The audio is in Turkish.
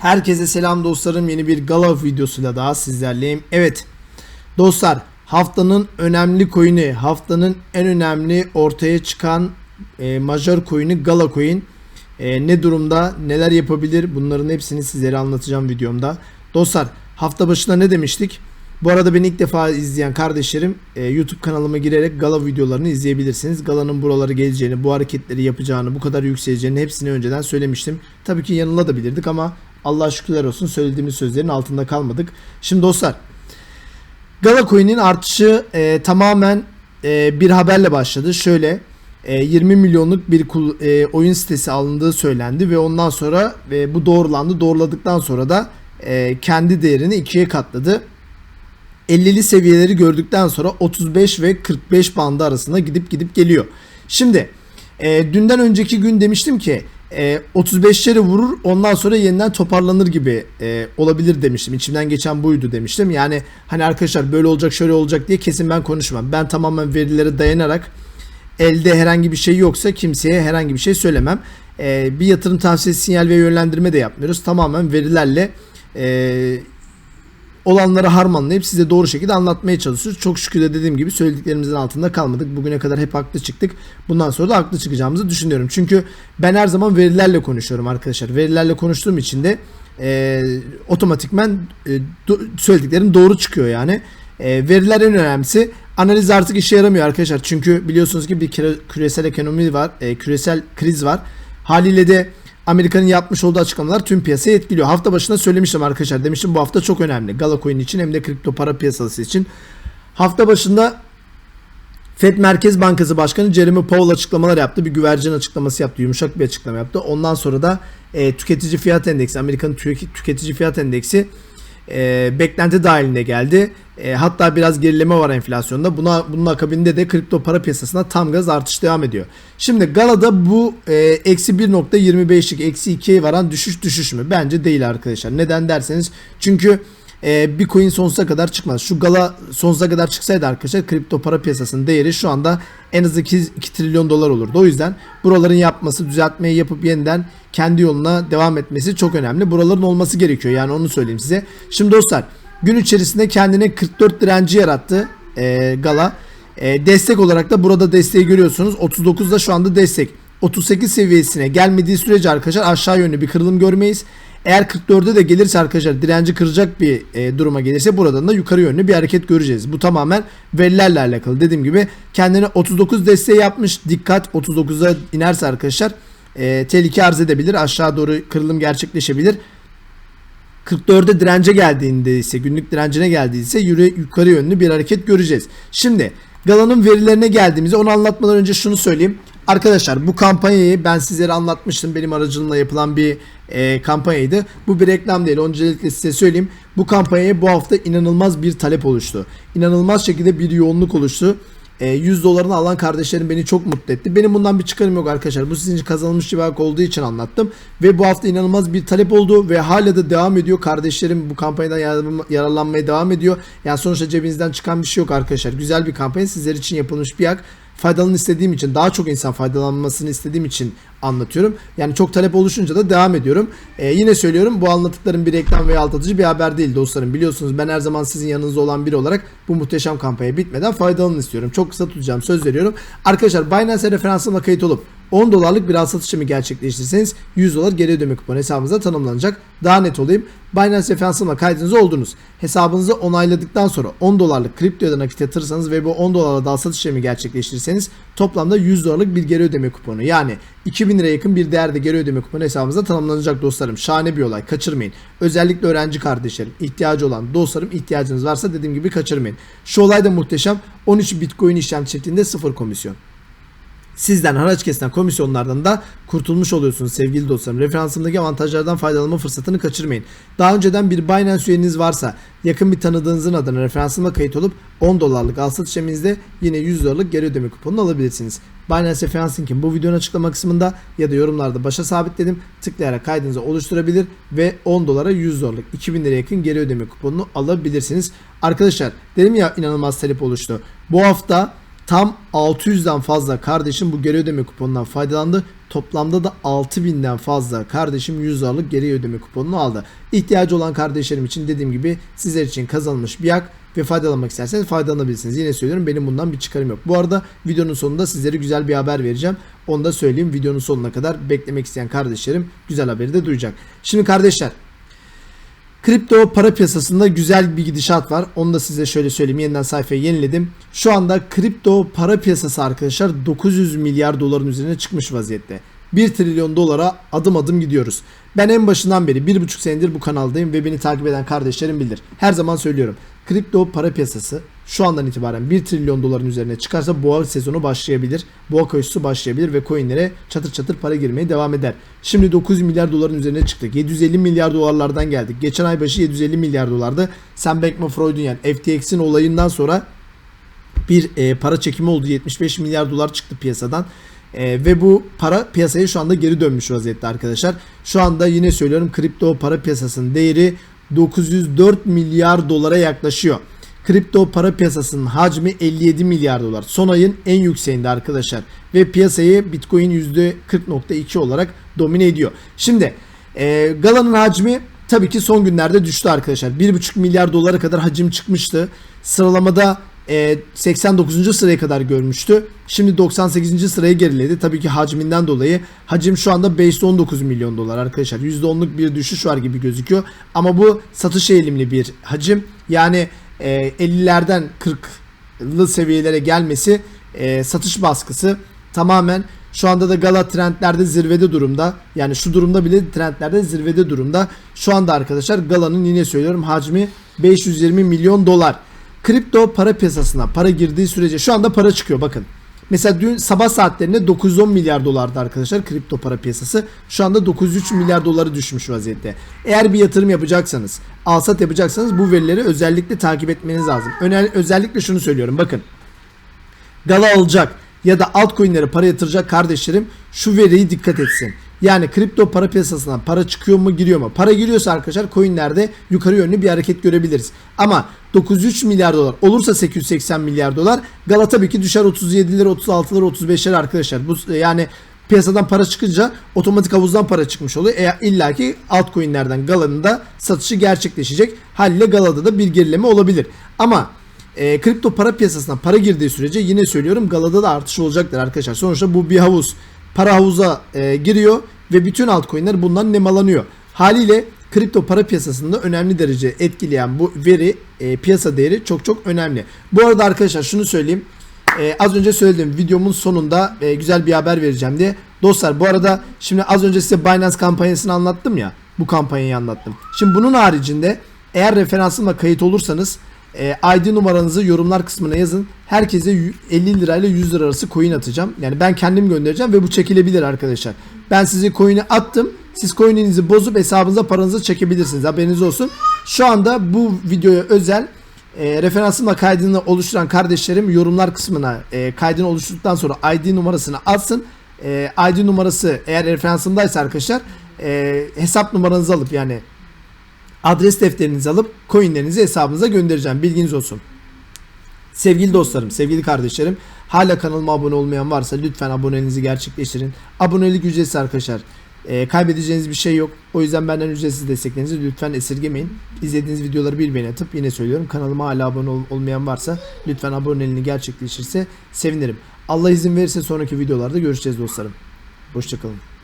Herkese selam dostlarım. Yeni bir gala videosuyla daha sizlerleyim. Evet dostlar haftanın önemli coin'i, haftanın en önemli ortaya çıkan e, major coin'i Gala Coin. E, ne durumda, neler yapabilir bunların hepsini sizlere anlatacağım videomda. Dostlar hafta başında ne demiştik? Bu arada beni ilk defa izleyen kardeşlerim e, YouTube kanalıma girerek Gala videolarını izleyebilirsiniz. Gala'nın buraları geleceğini, bu hareketleri yapacağını, bu kadar yükseleceğini hepsini önceden söylemiştim. Tabii ki yanılabilirdik ama Allah şükürler olsun söylediğimiz sözlerin altında kalmadık. Şimdi dostlar Gala Coin'in artışı e, tamamen e, bir haberle başladı. Şöyle e, 20 milyonluk bir kul- e, oyun sitesi alındığı söylendi ve ondan sonra e, bu doğrulandı. Doğruladıktan sonra da e, kendi değerini ikiye katladı. 50'li seviyeleri gördükten sonra 35 ve 45 bandı arasında gidip gidip geliyor. Şimdi e, dünden önceki gün demiştim ki e, 35'leri vurur ondan sonra yeniden toparlanır gibi e, olabilir demiştim. İçimden geçen buydu demiştim. Yani hani arkadaşlar böyle olacak şöyle olacak diye kesin ben konuşmam. Ben tamamen verilere dayanarak elde herhangi bir şey yoksa kimseye herhangi bir şey söylemem. E, bir yatırım tavsiyesi sinyal ve yönlendirme de yapmıyoruz. Tamamen verilerle e, olanları harmanlayıp size doğru şekilde anlatmaya çalışıyoruz. Çok şükür de dediğim gibi söylediklerimizin altında kalmadık. Bugüne kadar hep haklı çıktık. Bundan sonra da haklı çıkacağımızı düşünüyorum. Çünkü ben her zaman verilerle konuşuyorum arkadaşlar. Verilerle konuştuğum için de e, otomatikmen e, do- söylediklerim doğru çıkıyor yani. E, veriler en önemlisi. Analiz artık işe yaramıyor arkadaşlar. Çünkü biliyorsunuz ki bir küre- küresel ekonomi var. e, küresel kriz var. Haliyle de Amerika'nın yapmış olduğu açıklamalar tüm piyasayı etkiliyor. Hafta başında söylemiştim arkadaşlar. Demiştim bu hafta çok önemli. Gala Coin için hem de kripto para piyasası için. Hafta başında Fed Merkez Bankası Başkanı Jeremy Powell açıklamalar yaptı. Bir güvercin açıklaması yaptı. Yumuşak bir açıklama yaptı. Ondan sonra da e, tüketici fiyat endeksi, Amerika'nın tü- tüketici fiyat endeksi e, beklenti dahilinde geldi. E, hatta biraz gerileme var enflasyonda. Buna bunun akabinde de kripto para piyasasına tam gaz artış devam ediyor. Şimdi Gala'da bu e, eksi 1.25'lik eksi 2'ye varan düşüş düşüş mü? Bence değil arkadaşlar. Neden derseniz çünkü e, bir coin sonsuza kadar çıkmaz. Şu Gala sonsuza kadar çıksaydı arkadaşlar kripto para piyasasının değeri şu anda en az 2, 2 trilyon dolar olurdu. O yüzden buraların yapması, düzeltmeyi yapıp yeniden kendi yoluna devam etmesi çok önemli. Buraların olması gerekiyor. Yani onu söyleyeyim size. Şimdi dostlar gün içerisinde kendine 44 direnci yarattı e, Gala. E, destek olarak da burada desteği görüyorsunuz. 39'da şu anda destek. 38 seviyesine gelmediği sürece arkadaşlar aşağı yönlü bir kırılım görmeyiz. Eğer 44'e de gelirse arkadaşlar direnci kıracak bir e, duruma gelirse buradan da yukarı yönlü bir hareket göreceğiz. Bu tamamen verilerle alakalı. Dediğim gibi kendine 39 desteği yapmış. Dikkat 39'a inerse arkadaşlar e, tehlike arz edebilir. Aşağı doğru kırılım gerçekleşebilir. 44'e dirence geldiğinde ise günlük direncine geldiyse yürü, yukarı yönlü bir hareket göreceğiz. Şimdi Gala'nın verilerine geldiğimizde onu anlatmadan önce şunu söyleyeyim. Arkadaşlar bu kampanyayı ben sizlere anlatmıştım. Benim aracılığımla yapılan bir e, kampanyaydı. Bu bir reklam değil. Öncelikle size söyleyeyim. Bu kampanyaya bu hafta inanılmaz bir talep oluştu. İnanılmaz şekilde bir yoğunluk oluştu. E, 100 dolarını alan kardeşlerim beni çok mutlu etti. Benim bundan bir çıkarım yok arkadaşlar. Bu sizin için kazanılmış bir hak olduğu için anlattım. Ve bu hafta inanılmaz bir talep oldu ve hala da devam ediyor. Kardeşlerim bu kampanyadan yararlan- yararlanmaya devam ediyor. Yani sonuçta cebinizden çıkan bir şey yok arkadaşlar. Güzel bir kampanya sizler için yapılmış bir hak faydalanın istediğim için daha çok insan faydalanmasını istediğim için anlatıyorum. Yani çok talep oluşunca da devam ediyorum. Ee, yine söylüyorum bu anlattıklarım bir reklam veya aldatıcı bir haber değil dostlarım. Biliyorsunuz ben her zaman sizin yanınızda olan biri olarak bu muhteşem kampanya bitmeden faydalanın istiyorum. Çok kısa tutacağım söz veriyorum. Arkadaşlar Binance referansımla kayıt olup 10 dolarlık bir al satış işlemi gerçekleştirirseniz 100 dolar geri ödeme kuponu hesabınıza tanımlanacak. Daha net olayım. Binance referansımla kaydınız oldunuz. Hesabınızı onayladıktan sonra 10 dolarlık kriptoya da nakit yatırırsanız ve bu 10 dolarla da al satış işlemi gerçekleştirirseniz toplamda 100 dolarlık bir geri ödeme kuponu yani 2000 liraya yakın bir değerde geri ödeme kuponu hesabınıza tanımlanacak dostlarım. Şahane bir olay. Kaçırmayın. Özellikle öğrenci kardeşlerim, ihtiyacı olan dostlarım ihtiyacınız varsa dediğim gibi kaçırmayın. Şu olay da muhteşem. 13 Bitcoin işlem çiftliğinde sıfır komisyon. Sizden haraç kesilen komisyonlardan da kurtulmuş oluyorsunuz sevgili dostlarım. Referansımdaki avantajlardan faydalanma fırsatını kaçırmayın. Daha önceden bir Binance üyeniz varsa yakın bir tanıdığınızın adına referansıma kayıt olup 10 dolarlık al satış eminizde yine 100 dolarlık geri ödeme kuponunu alabilirsiniz. Binance referans linkim bu videonun açıklama kısmında ya da yorumlarda başa sabitledim. Tıklayarak kaydınızı oluşturabilir ve 10 dolara 100 dolarlık 2000 liraya yakın geri ödeme kuponunu alabilirsiniz. Arkadaşlar dedim ya inanılmaz talep oluştu. Bu hafta Tam 600'den fazla kardeşim bu geri ödeme kuponundan faydalandı. Toplamda da 6000'den fazla kardeşim 100 dolarlık geri ödeme kuponunu aldı. İhtiyacı olan kardeşlerim için dediğim gibi sizler için kazanılmış bir hak ve faydalanmak isterseniz faydalanabilirsiniz. Yine söylüyorum benim bundan bir çıkarım yok. Bu arada videonun sonunda sizlere güzel bir haber vereceğim. Onu da söyleyeyim. Videonun sonuna kadar beklemek isteyen kardeşlerim güzel haberi de duyacak. Şimdi kardeşler Kripto para piyasasında güzel bir gidişat var. Onu da size şöyle söyleyeyim. Yeniden sayfayı yeniledim. Şu anda kripto para piyasası arkadaşlar 900 milyar doların üzerine çıkmış vaziyette. 1 trilyon dolara adım adım gidiyoruz. Ben en başından beri 1,5 senedir bu kanaldayım ve beni takip eden kardeşlerim bilir. Her zaman söylüyorum. Kripto para piyasası şu andan itibaren 1 trilyon doların üzerine çıkarsa boğa sezonu başlayabilir. Boğa koşusu başlayabilir ve coinlere çatır çatır para girmeye devam eder. Şimdi 900 milyar doların üzerine çıktık. 750 milyar dolarlardan geldik. Geçen ay başı 750 milyar dolardı. Sam Bankman-Fried'in yani FTX'in olayından sonra bir e, para çekimi oldu. 75 milyar dolar çıktı piyasadan. E, ve bu para piyasaya şu anda geri dönmüş vaziyette arkadaşlar. Şu anda yine söylüyorum kripto para piyasasının değeri 904 milyar dolara yaklaşıyor. Kripto para piyasasının hacmi 57 milyar dolar. Son ayın en yükseğinde arkadaşlar. Ve piyasayı Bitcoin %40.2 olarak domine ediyor. Şimdi e, Gala'nın hacmi tabii ki son günlerde düştü arkadaşlar. 1,5 milyar dolara kadar hacim çıkmıştı. Sıralamada e, 89. sıraya kadar görmüştü. Şimdi 98. sıraya geriledi. Tabii ki hacminden dolayı. Hacim şu anda 519 milyon dolar arkadaşlar. %10'luk bir düşüş var gibi gözüküyor. Ama bu satış eğilimli bir hacim. Yani e, 50'lerden 40'lı seviyelere gelmesi e, satış baskısı tamamen şu anda da Gala trendlerde zirvede durumda. Yani şu durumda bile trendlerde zirvede durumda. Şu anda arkadaşlar Gala'nın yine söylüyorum hacmi 520 milyon dolar. Kripto para piyasasına para girdiği sürece şu anda para çıkıyor bakın. Mesela dün sabah saatlerinde 910 milyar dolardı arkadaşlar kripto para piyasası. Şu anda 903 milyar doları düşmüş vaziyette. Eğer bir yatırım yapacaksanız, alsat yapacaksanız bu verileri özellikle takip etmeniz lazım. Öner özellikle şunu söylüyorum bakın. Gala alacak ya da altcoin'lere para yatıracak kardeşlerim şu veriyi dikkat etsin. Yani kripto para piyasasından para çıkıyor mu giriyor mu? Para giriyorsa arkadaşlar coinlerde yukarı yönlü bir hareket görebiliriz. Ama 903 milyar dolar olursa 880 milyar dolar Gala tabii ki düşer 37'lere 36'lara 35'lere arkadaşlar. Bu yani piyasadan para çıkınca otomatik havuzdan para çıkmış oluyor. E, İlla ki altcoin'lerden Gala'nın da satışı gerçekleşecek. Haliyle Gala'da da bir gerileme olabilir. Ama e, kripto para piyasasına para girdiği sürece yine söylüyorum Gala'da da artış olacaktır arkadaşlar. Sonuçta bu bir havuz. Para havuza e, giriyor ve bütün altcoin'ler bundan nemalanıyor. Haliyle kripto para piyasasında önemli derece etkileyen bu veri e, piyasa değeri çok çok önemli. Bu arada arkadaşlar şunu söyleyeyim. E, az önce söyledim videomun sonunda e, güzel bir haber vereceğim diye. Dostlar bu arada şimdi az önce size Binance kampanyasını anlattım ya. Bu kampanyayı anlattım. Şimdi bunun haricinde eğer referansımla kayıt olursanız e, ID numaranızı yorumlar kısmına yazın. Herkese 50 lirayla 100 lira arası coin atacağım. Yani ben kendim göndereceğim ve bu çekilebilir arkadaşlar. Ben size coin'i attım. Siz coin'inizi bozup hesabınıza paranızı çekebilirsiniz. Haberiniz olsun. Şu anda bu videoya özel e, referansımla kaydını oluşturan kardeşlerim yorumlar kısmına e, kaydını oluşturduktan sonra ID numarasını atsın. E, ID numarası eğer referansımdaysa arkadaşlar e, hesap numaranızı alıp yani adres defterinizi alıp coinlerinizi hesabınıza göndereceğim. Bilginiz olsun. Sevgili dostlarım, sevgili kardeşlerim, hala kanalıma abone olmayan varsa lütfen aboneliğinizi gerçekleştirin. Abonelik ücretsiz arkadaşlar. Ee, kaybedeceğiniz bir şey yok. O yüzden benden ücretsiz desteklerinizi lütfen esirgemeyin. İzlediğiniz videoları bir beğeni atıp yine söylüyorum. Kanalıma hala abone ol- olmayan varsa lütfen aboneliğini gerçekleşirse sevinirim. Allah izin verirse sonraki videolarda görüşeceğiz dostlarım. Hoşçakalın.